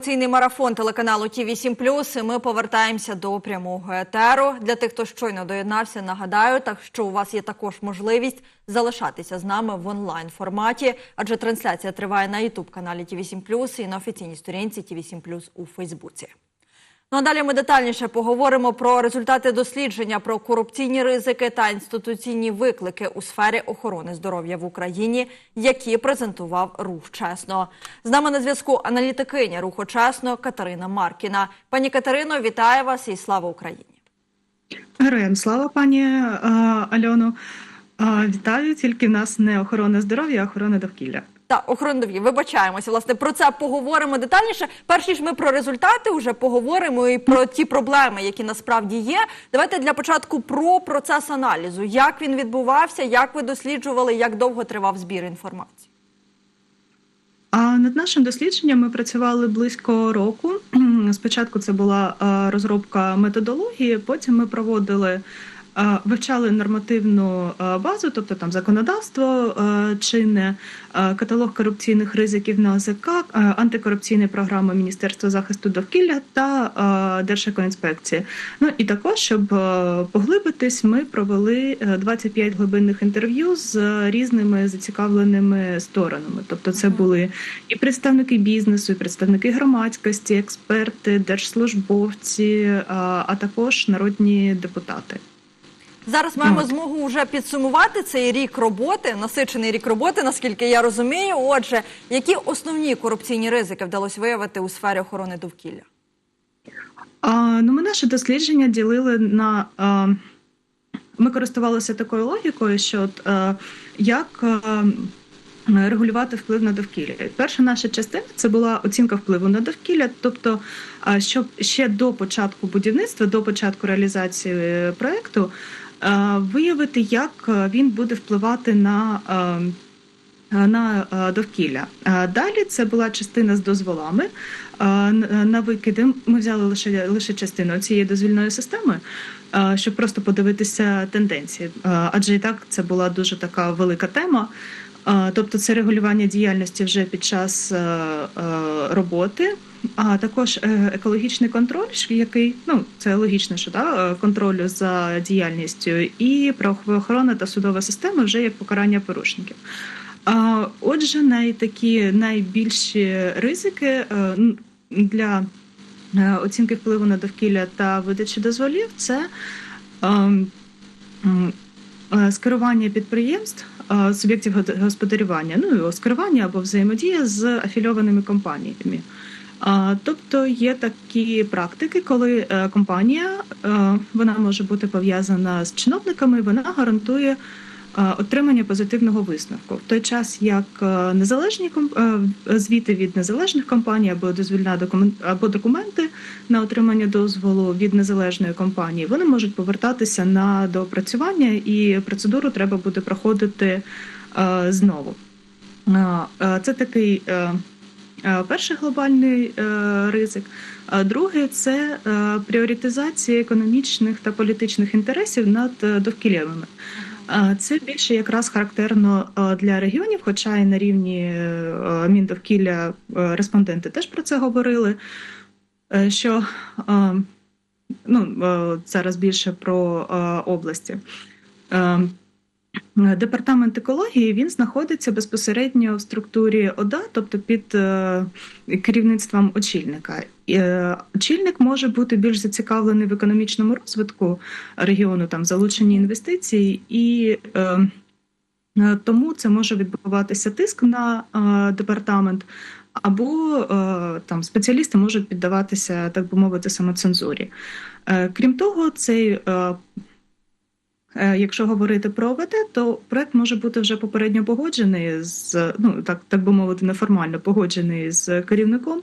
Ційний марафон телеканалу Ті 8 і Ми повертаємося до прямого етеру. Для тих, хто щойно доєднався, нагадаю, так що у вас є також можливість залишатися з нами в онлайн форматі, адже трансляція триває на Ютуб каналі Ті 8 і на офіційній сторінці Ті 8 у Фейсбуці. Ну а далі ми детальніше поговоримо про результати дослідження про корупційні ризики та інституційні виклики у сфері охорони здоров'я в Україні, які презентував рух чесно. З нами на зв'язку аналітикиня руху чесно Катерина Маркіна. Пані Катерино, вітаю вас і слава Україні! Героям слава, пані е, Альоно. Е, Вітаю, тільки в нас не охорона здоров'я, а охорона довкілля. Та охорона довкілля, вибачаємося. Власне про це поговоримо детальніше. Перш ніж ми про результати вже поговоримо і про ті проблеми, які насправді є. Давайте для початку про процес аналізу. Як він відбувався, як ви досліджували, як довго тривав збір інформації? А над нашим дослідженням ми працювали близько року. Спочатку це була е, розробка методології, потім ми проводили. Е, Вивчали нормативну е, базу, тобто там законодавство е, чинне, е, каталог корупційних ризиків на ОЗК, е, антикорупційні програми Міністерства захисту довкілля та е, Держекоінспекції. Ну і також, щоб е, поглибитись, ми провели е, 25 глибинних інтерв'ю з різними зацікавленими сторонами. Тобто, це були і представники бізнесу, і представники громадськості, експерти, держслужбовці, а також народні депутати. Зараз маємо змогу вже підсумувати цей рік роботи, насичений рік роботи, наскільки я розумію. Отже, які основні корупційні ризики вдалося виявити у сфері охорони довкілля? А, ну, ми наше дослідження ділили на. А, ми користувалися такою логікою, що от, е, як е, регулювати вплив на довкілля. Перша наша частина це була оцінка впливу на довкілля, тобто, е, щоб ще до початку будівництва, до початку реалізації е, проекту, е, виявити, як е, він буде впливати на. е, на е, довкілля. Е, Далі це була частина з дозволами е, на викиди. Ми взяли лише лише частину цієї дозвільної системи, е, щоб просто подивитися тенденції. Е, Адже і так це була дуже така велика тема. Тобто, це регулювання діяльності вже під час е, е, роботи. А також е, екологічний контроль, який ну це логічно, що да, контролю за діяльністю, і правоохоронна та судова система вже як покарання порушників. Отже, най такі найбільші ризики для оцінки впливу на довкілля та видачі дозволів це ем, скерування підприємств, суб'єктів год- господарювання, ну і оскарування або взаємодія з афільованими компаніями. Тобто є такі практики, коли е, компанія е, вона може бути пов'язана з чиновниками, вона гарантує е, отримання позитивного висновку. В той час як е, незалежні е, звіти від незалежних компаній або дозвільна або документи на отримання дозволу від незалежної компанії, вони можуть повертатися на доопрацювання, і процедуру треба буде проходити е, знову. Е, е, Це такий е, е, перший глобальний е, ризик. А другий це е, пріоритизація економічних та політичних інтересів над е, довкіллєвими. Це більше якраз характерно е, для регіонів, хоча і на рівні е, Міндовкілля е, респонденти теж про це говорили. Що ну, зараз більше про області. Департамент екології він знаходиться безпосередньо в структурі ОДА, тобто під е, керівництвом очільника. Е, Очільник може бути більш зацікавлений в економічному розвитку регіону, там залученні інвестицій, і е, тому це може відбуватися тиск на департамент, або там спеціалісти можуть піддаватися, так би мовити, самоцензурі. Крім того, цей Якщо говорити про ОВД, то проект може бути вже попередньо погоджений з ну так, так би мовити, неформально погоджений з керівником,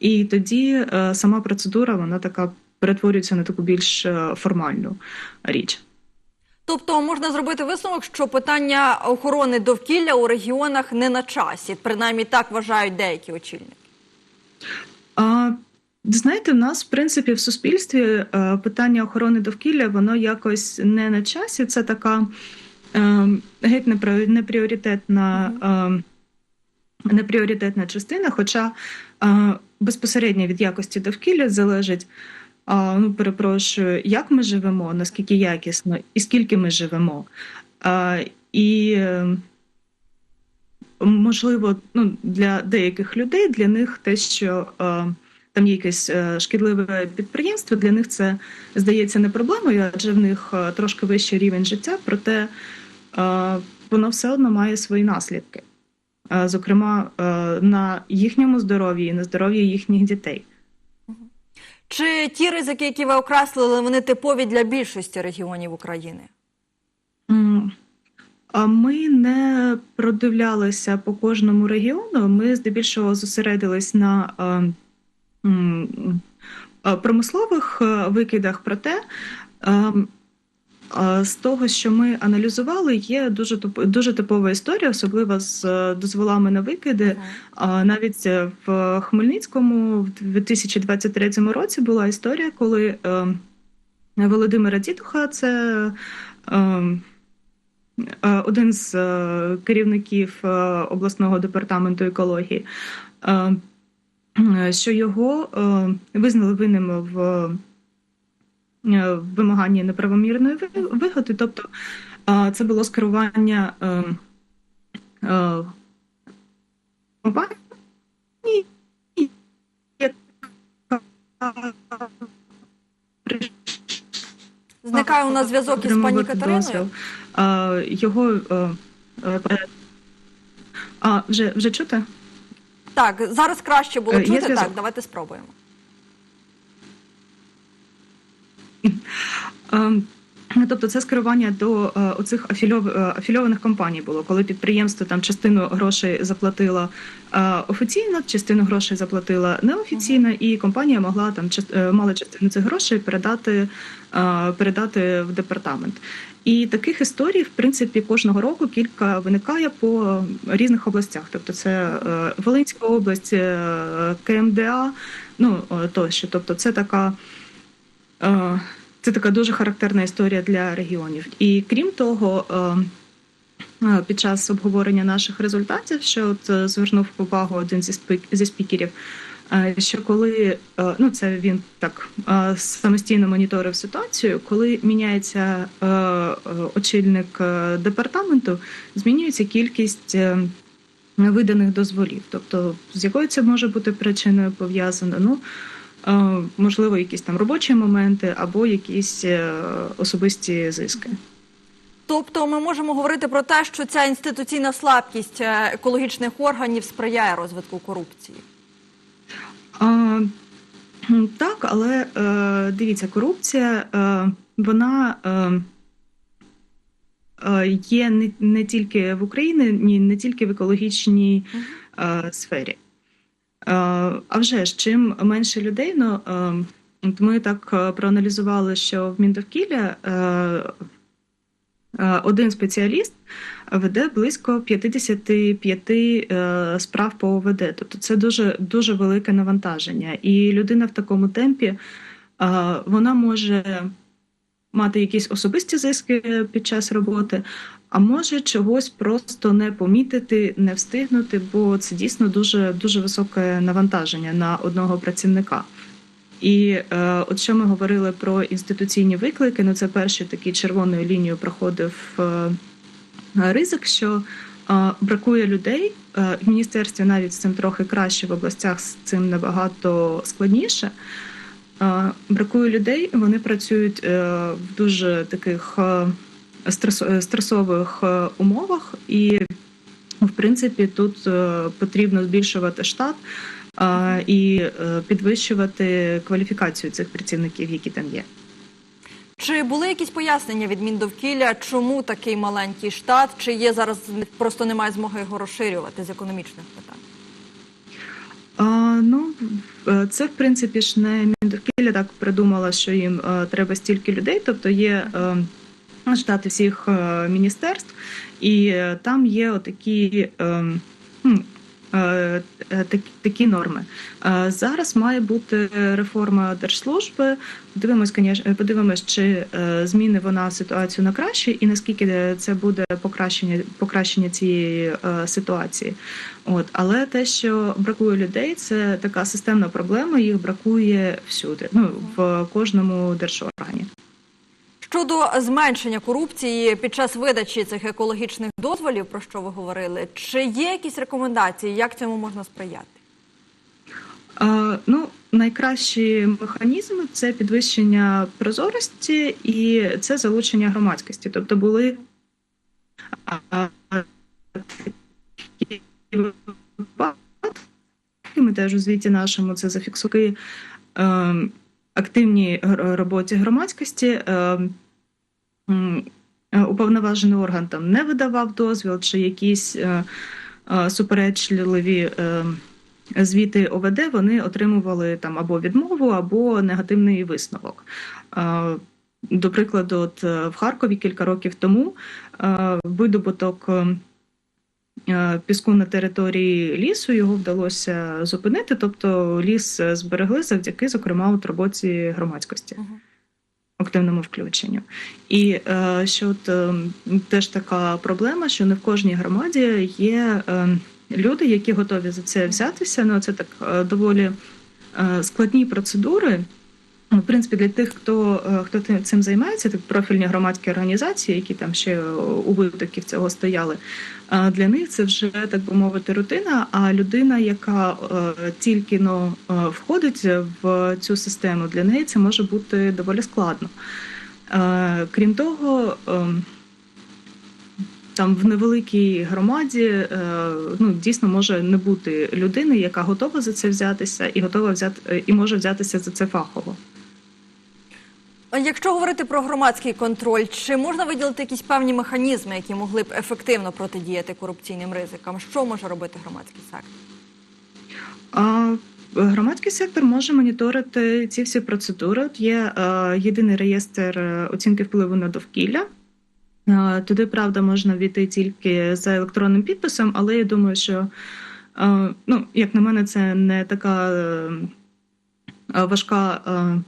і тоді е, сама процедура вона така перетворюється на таку більш е, формальну річ. Тобто можна зробити висновок, що питання охорони довкілля у регіонах не на часі, принаймні так вважають деякі очільники. А, знаєте, в нас в принципі в суспільстві е, питання охорони довкілля воно якось не на часі. Це така е, геть непріоритетна, е, непріоритетна частина. Хоча безпосередньо від якості довкілля залежить. Ну, перепрошую, як ми живемо, наскільки якісно, і скільки ми живемо. І можливо, ну, для деяких людей, для них те, що там є якесь е, шкідливе підприємство, для них це здається не проблемою, адже в них е, трошки вищий рівень життя, проте е, воно все одно має свої наслідки, зокрема на їхньому здоров'ї і на здоров'ї їхніх дітей. Чи ті ризики, які ви окреслили, вони типові для більшості регіонів України? Ми не продивлялися по кожному регіону. Ми здебільшого зосередились на промислових е, викидах. Проте е, е, з того, що ми аналізували, є дуже дуже типова історія, особливо з е, дозволами на викиди. А навіть е, в Хмельницькому в 2023 році була історія, коли е, Володимира Дідуха, це е, е, один з е, керівників е, обласного департаменту екології, е, е, що його е, визнали винним в е, вимаганні неправомірної вигоди. Тобто е, це було скерування е, е, компанії, Зникає у нас зв'язок із пані Катериною. Його е, е, а, вже, вже чути? Так, зараз краще було Е, чути. зв'язок? Так, давайте спробуємо. Ем, Тобто це скерування до е, оцих е, афільованих компаній було, коли підприємство там частину грошей заплатило е, офіційно, частину грошей заплатила неофіційно, і компанія могла там мала частину цих грошей передати, передати в департамент. І таких історій, в принципі, кожного року кілька виникає по різних областях. Тобто, це Волинська область, КМДА, ну тощо. Тобто, це така. Це така дуже характерна історія для регіонів. І крім того, е, е, під час обговорення наших результатів, що от е, звернув увагу один зі зі спікерів, що коли ну це він так самостійно моніторив ситуацію, коли міняється очільник департаменту, змінюється кількість. Виданих дозволів, тобто з якою це може бути причиною пов'язано? Ну можливо, якісь там робочі моменти або якісь е, особисті зиски. Тобто ми можемо говорити про те, що ця інституційна слабкість е, екологічних органів сприяє розвитку корупції. А, так, але е, дивіться, корупція е, вона е, е, є не, не тільки в Україні, не тільки в екологічній е, сфері. А вже ж, чим менше людей, ну, ми так е, проаналізували, що в Міндовкілля е, е, один спеціаліст веде близько 55 е, справ по ОВД. Тобто це дуже, дуже велике навантаження. І людина в такому темпі вона може мати якісь особисті зиски під час роботи, а може чогось просто не помітити, не встигнути, бо це дійсно дуже, дуже високе навантаження на одного працівника. І е, от що ми говорили про інституційні виклики, ну це перший такий червоною лінією проходив е, ризик, що е, бракує людей. Е, в міністерстві навіть з цим трохи краще в областях з цим набагато складніше. Бракує людей, вони працюють е, в дуже таких е, е, стресових умовах, і в принципі тут потрібно збільшувати штат і підвищувати кваліфікацію цих працівників, які там є. Чи були якісь пояснення від Міндовкілля, чому такий маленький штат? Чи є зараз просто немає змоги його розширювати з економічних питань? А, ну, це в принципі ж не Міндовкілля так придумала, що їм е, треба стільки людей. Тобто є е, штати всіх е, міністерств, і е, там є отакі. Е, е, такі, норми. Е, Зараз має бути реформа держслужби. Подивимось, конечно, подивимось, чи зміни вона ситуацію на краще, і наскільки це буде покращення покращення цієї ситуації. От, але те, що бракує людей, це така системна проблема. Їх бракує всюди. Ну в кожному держоргані. Щодо зменшення корупції під час видачі цих екологічних дозволів, про що ви говорили, чи є якісь рекомендації, як цьому можна сприяти? Е, ну, найкращі механізми це підвищення прозорості і це залучення громадськості. Тобто були випадки, ми теж у звіті нашому це зафіксує е, активній роботі громадськості. Е, уповноважений орган там не видавав дозвіл чи якісь е, е, суперечливі. Звіти ОВД вони отримували там або відмову, або негативний висновок. До прикладу, от в Харкові кілька років тому видобуток піску на території лісу його вдалося зупинити, тобто ліс зберегли завдяки, зокрема, от роботі громадськості. Активному включенню. І е, що от, е, теж така проблема, що не в кожній громаді є е, люди, які готові за це взятися. Ну, це так доволі складні процедури. Ну, В принципі, для тих, хто, е, хто цим займається, так профільні громадські організації, які там ще у витоків цього стояли. е, Для них це вже так би мовити рутина. А людина, яка е, тільки е, входить в цю систему, для неї це може бути доволі складно. Крім того, ем, там в невеликій громаді ну дійсно може не бути людини, яка готова за це взятися, і готова взяти і може взятися за це фахово. Якщо говорити про громадський контроль, чи можна виділити якісь певні механізми, які могли б ефективно протидіяти корупційним ризикам? Що може робити громадський сектор? А громадський сектор може моніторити ці всі процедури. Є е, єдиний реєстр е, оцінки впливу на довкілля. Е, Туди правда можна війти тільки за електронним підписом, але я думаю, що е, ну, як на мене, це не така е, важка. е,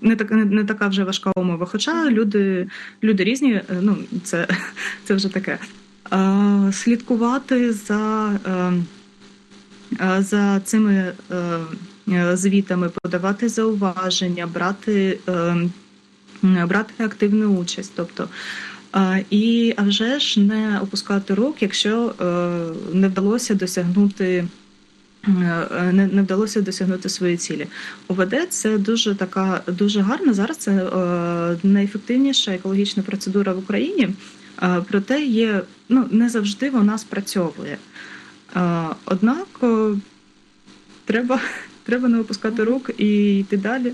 Не така, не, не така вже важка умова. Хоча люди, люди різні, е, ну це, це вже таке. Е, слідкувати за, е, е, за цими е, е, звітами, подавати зауваження, брати, е, брати активну участь. Тобто, і а вже ж не опускати рук, якщо не вдалося досягнути. Е, Не, не вдалося досягнути свої цілі. ОВД це дуже така дуже гарна. Зараз це е, найефективніша екологічна процедура в Україні. Е, проте є ну не завжди вона спрацьовує. Е, однак е, треба, треба не опускати рук і йти далі.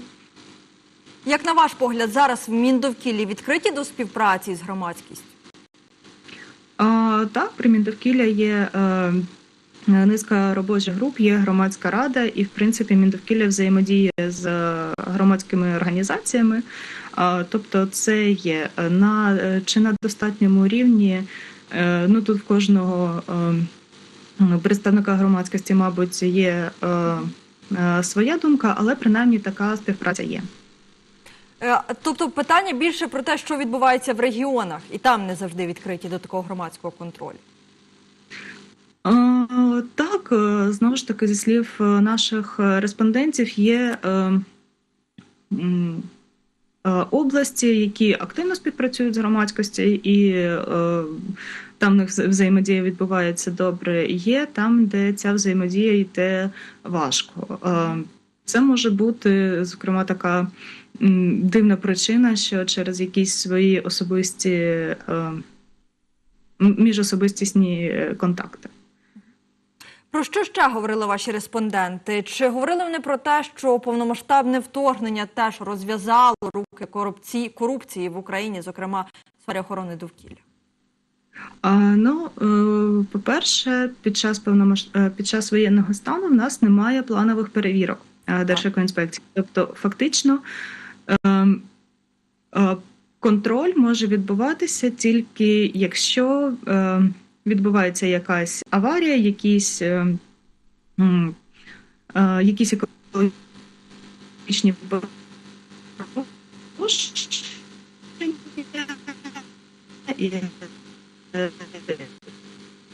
Як на ваш погляд, зараз в Міндовкіллі відкриті до співпраці з громадськістю? А, так, при Міндовкілля є е, низка робочих груп, є громадська рада, і в принципі Міндовкілля взаємодіє з е, громадськими організаціями. Тобто, це є е, на е, чи на достатньому рівні. Е, ну тут в кожного е, представника громадськості, мабуть, є е, е, своя думка, але принаймні така співпраця є. Е, Тобто питання більше про те, що відбувається в регіонах, і там не завжди відкриті до такого громадського контролю. Так, е, знову ж таки, зі слів е, наших е, респондентів, є області, які активно співпрацюють з громадськості, і там в них взаємодія відбувається добре. Є там, де ця взаємодія йде важко. Це може бути, зокрема, така дивна причина, що через якісь свої особисті міжособистісні контакти. Про що ще говорили ваші респонденти? Чи говорили вони про те, що повномасштабне вторгнення теж розв'язало руки корупції, корупції в Україні, зокрема в сфері охорони довкілля? А, ну, е, по-перше, під час повномасш... е, під час воєнного стану в нас немає планових перевірок е, Держекоінспекції. Тобто, фактично, контроль може відбуватися тільки якщо відбувається якась аварія, якісь, е, е, якісь екологічні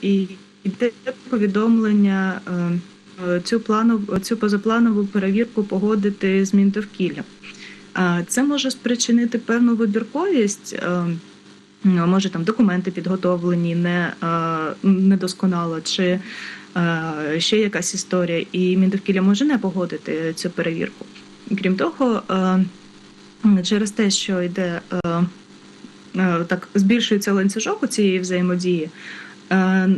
і, йде повідомлення е, цю плану, цю позапланову перевірку погодити змін довкілля. Це може спричинити певну вибірковість. Може там документи підготовлені не, е, недосконало, чи е, ще якась історія, і Міндовкілля може не погодити цю перевірку. Крім того, е, через те, що йде так, збільшується ланцюжок у цієї взаємодії,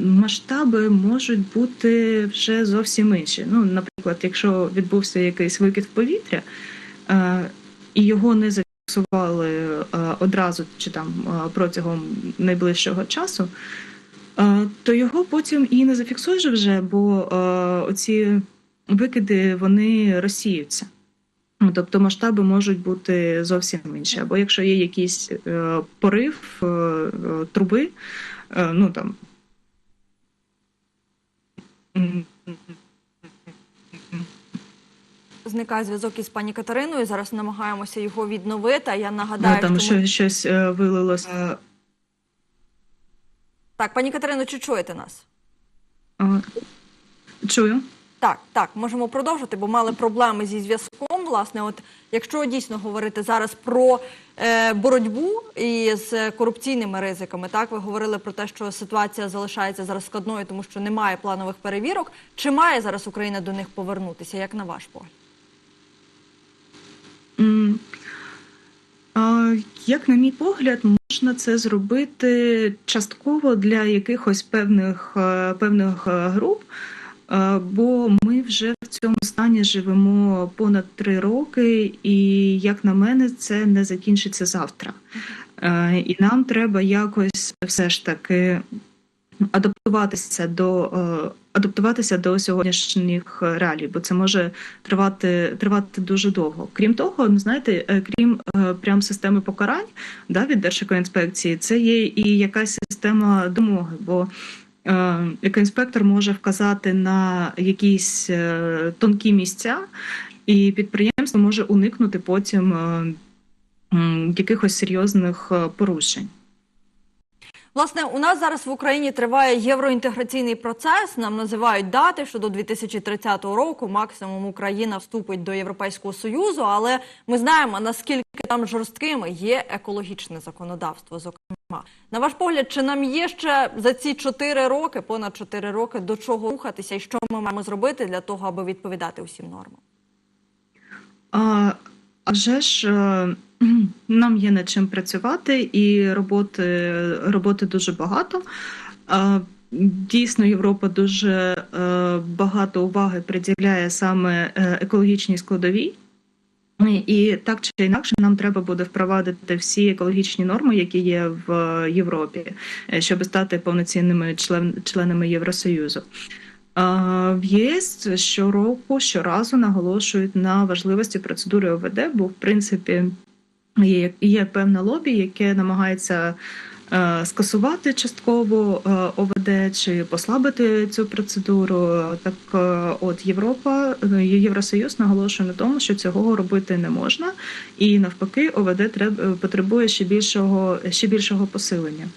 масштаби можуть бути вже зовсім інші. Ну, наприклад, якщо відбувся якийсь викид в повітря, і його не зафіксували е, одразу чи там е, протягом найближчого часу, е, то його потім і не зафіксуєш вже, бо оці викиди вони розсіються. Тобто масштаби можуть бути зовсім інші. Або якщо є якийсь порив труби, ну там. Зникає зв'язок із пані Катериною. Зараз намагаємося його відновити. Я нагадаю, там що ми... щось е, вилилося. так, пані Катерино, чи чуєте нас? Е, Чую. Так, так, можемо продовжити, бо мали проблеми зі зв'язком. Власне, от якщо дійсно говорити зараз про е, боротьбу із корупційними ризиками, так ви говорили про те, що ситуація залишається зараз складною, тому що немає планових перевірок. Чи має зараз Україна до них повернутися? Як на ваш погляд? Як на мій погляд, можна це зробити частково для якихось певних, е, певних е, груп, е, бо ми вже в цьому стані живемо понад три роки, і як на мене, це не закінчиться завтра. І нам треба якось все ж таки адаптуватися до е, адаптуватися до сьогоднішніх реалій, бо це може тривати тривати дуже довго. Крім того, ну знаєте, е, крім е, прям системи покарань да, від Держекоінспекції, це є і якась система домоги, бо екоінспектор може вказати на якісь тонкі місця, і підприємство може уникнути потім якихось серйозних порушень. Власне, у нас зараз в Україні триває євроінтеграційний процес. Нам називають дати, що до 2030 року максимум Україна вступить до Європейського союзу. Але ми знаємо наскільки там жорсткими є екологічне законодавство. Зокрема, на ваш погляд, чи нам є ще за ці 4 роки, понад 4 роки, до чого рухатися, і що ми маємо зробити для того, аби відповідати усім нормам? А, а вже ж е, нам є над чим працювати, і роботи, роботи дуже багато. Дійсно, Європа дуже е, багато уваги приділяє саме е, екологічній складовій. І так чи інакше нам треба буде впровадити всі екологічні норми, які є в Європі, е, щоб стати повноцінними член, членами Євросоюзу. В ЄС щороку щоразу наголошують на важливості процедури ОВД, бо в принципі є, є певне лобі, яке намагається е, скасувати частково е, ОВД чи послабити цю процедуру. Так, е, от Європа, е, Євросоюз наголошує на тому, що цього робити не можна, і навпаки, ОВД треба потребує ще більшого ще більшого посилення.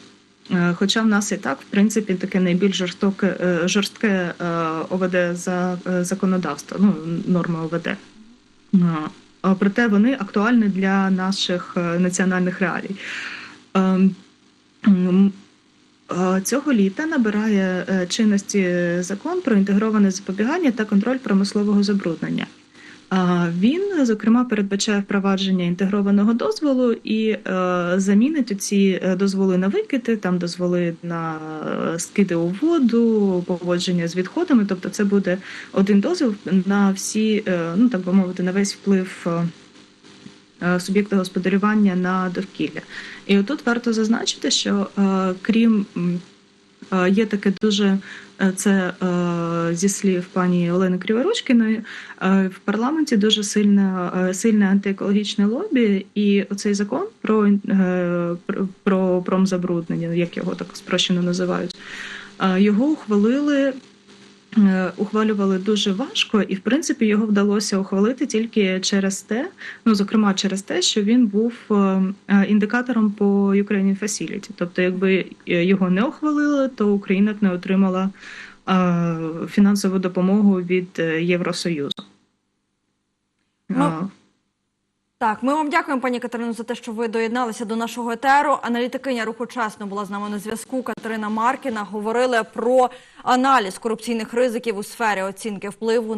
Е, Хоча в нас і так, в принципі, таке найбільш жорстоке е, жорстке е, ОВД за е, законодавство, ну норми ОВД. Проте вони актуальні для наших е, національних реалій. Ем, Цього літа набирає е, чинності закон про інтегроване запобігання та контроль промислового забруднення. Він, зокрема, передбачає впровадження інтегрованого дозволу і е, замінить ці дозволи на викиди, там дозволи на е, скиди у воду, поводження з відходами. Тобто, це буде один дозвіл на всі, е, ну так би мовити, на весь вплив е, е, суб'єкта господарювання на довкілля. І отут варто зазначити, що е, крім е, є таке дуже е, це е, зі слів пані Олени Криворучкіної, е, в парламенті дуже сильне, е, сильне антиекологічне лобі, і оцей закон про, е, про, про промзабруднення, як його так спрощено називають. Е, Його ухвалили. Е, Ухвалювали дуже важко, і в принципі його вдалося ухвалити тільки через те, ну зокрема через те, що він був е, е, індикатором по Ukrainian Facility. Тобто, якби його не ухвалили, то Україна б не отримала фінансову допомогу від Євросоюзу. Ну, Так, ми вам дякуємо, пані Катерину, за те, що ви доєдналися до нашого етеру. Аналітикиня руху чесно була з нами на зв'язку. Катерина Маркіна говорили про аналіз корупційних ризиків у сфері оцінки впливу